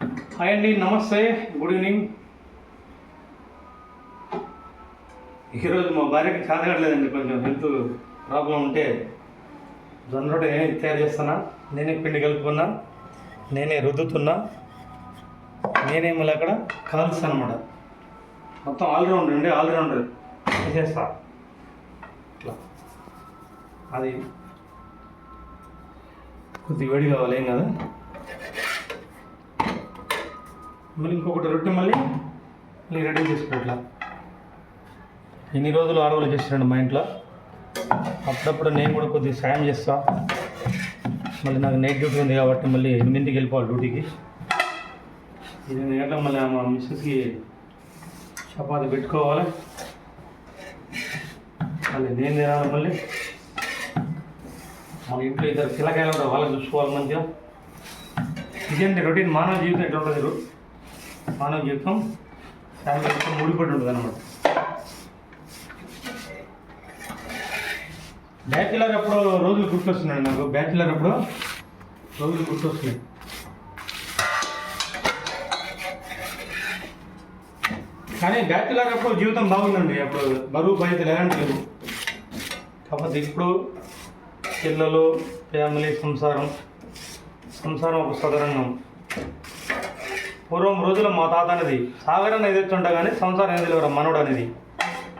Hi అండి నమస్తే good evening ఈరోజు మా భార్యకి కాదగట్లేదండి కొంచెం హెల్త్ ప్రాబ్లం ఉంటే జొన్న రొట్టె నేనే తయారు చేస్తున్నా. నేనే పిండి కలుపుకున్నా. నేనే రుద్దుతున్నా. నేనే మళ్ళీ అక్కడ కాలుస్తాను అనమాట మొత్తం ఆల్రౌండర్ అండి. ఆల్రౌండర్. చేస్తా ఇట్లా. అది కొద్ది వేడి కావాలి ఏం కదా. మళ్ళీ ఇంకొకటి రొట్టె మళ్ళీ మళ్ళీ రెడీ చేసుకోవట్లా ఎన్ని రోజులు ఆడవాళ్ళు చేస్తున్నాడు మా ఇంట్లో. అప్పుడప్పుడు నేను కూడా కొద్దిగా సాయం చేస్తా. మళ్ళీ నాకు నైట్ డ్యూటీ ఉంది కాబట్టి మళ్ళీ ఎనిమిదింటికి వెళ్ళిపోవాలి డ్యూటీకి ఎనిమిది గంటలకు మళ్ళీ మా మిస్సెస్కి చపాతి పెట్టుకోవాలి. మళ్ళీ నేను తినాలి మళ్ళీ. మన ఇంట్లో ఇద్దరు పిల్లకాయలు కూడా వాళ్ళని చూసుకోవాలి మంచిగా. ఇదేంటి రొటీన్ మానవ జీవితం ఎట్లా ఉంటుంది? మానవ జీవితం దాని మొత్తం ముడిపడి ఉంటుంది అనమాట బ్యాచిలర్ అప్పుడు రోజులు గుర్తొస్తున్నాయి నాకు. బ్యాచిలర్ అప్పుడు రోజులు గుర్తొస్తున్నాయి. కానీ బ్యాచిలర్ అప్పుడు జీవితం బాగుందండి. అప్పుడు బరువు బాధ్యతలు ఎలాంటి లేవు కాకపోతే ఇప్పుడు పిల్లలు ఫ్యామిలీ సంసారం సంసారం ఒక సదరంగం పూర్వం రోజుల్లో మా తాత అనేది సాగరం అనేది కానీ సంసారం ఏది లేవరా మనోడు అనేది?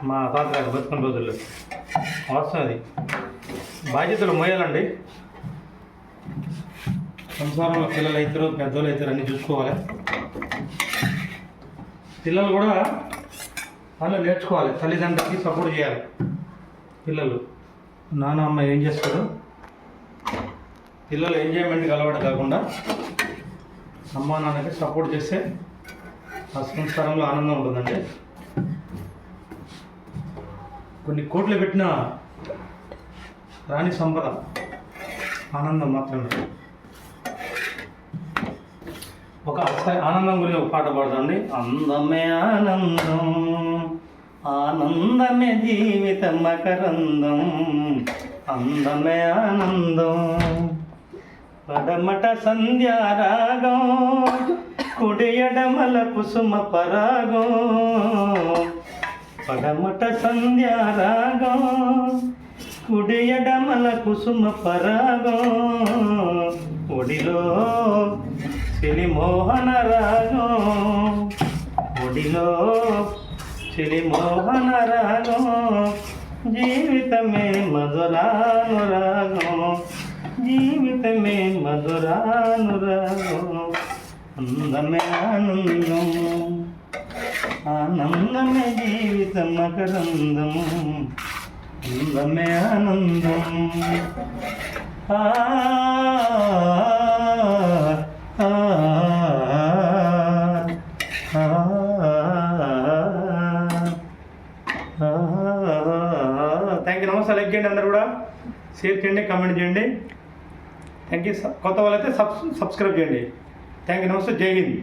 మా తాత గారు బతుకున్న రోజుల్లో. వాస్తవం అది. బాధ్యతలు మోయాలండి. సంసారంలో పిల్లలు అవుతారు పెద్దలు అవుతారు అన్నీ చూసుకోవాలి. పిల్లలు కూడా వాళ్ళు నేర్చుకోవాలి. తల్లిదండ్రులకి సపోర్ట్ చేయాలి. పిల్లలు. నాన్న అమ్మ ఏం చేస్తారు? పిల్లలు ఎంజాయ్మెంట్కి అలవాటు కాకుండా అమ్మా నాన్నకి సపోర్ట్ చేస్తే ఆ సంస్కారంలో ఆనందం ఉంటుందండి కొన్ని కోట్లు పెట్టిన రాణి సంపద ఆనందం మాత్రమే. ఒక అస- ఆనందం గురించి ఒక పాట పాడుతుంది అందమే ఆనందం ఆనందమే జీవిత మకరందం అందమే ఆనందం. పడమట సంధ్యారాగం కుడియడమల కుసుమ పరాగం. పడమట సంధ్యారాగం కుడియడమల కుసుమ పరాగం. ఒడిలో చెలి రాగం ఒడిలో చెలి రాగం. జీవితమే మధురానురాగం. జీవితమే మధురానురాగం అందమే ఆనందం ఆనందమే జీవితం మకరందము. అందమే ఆనందం ఆ, థ్యాంక్ యూ నమస్తే. లైక్ చేయండి అందరు కూడా. షేర్ చేయండి కామెంట్ చేయండి. థ్యాంక్ యూ కొత్త వాళ్ళైతే సబ్ సబ్స్క్రైబ్ చేయండి. థ్యాంక్ యూ నమస్తే. జై హింద్.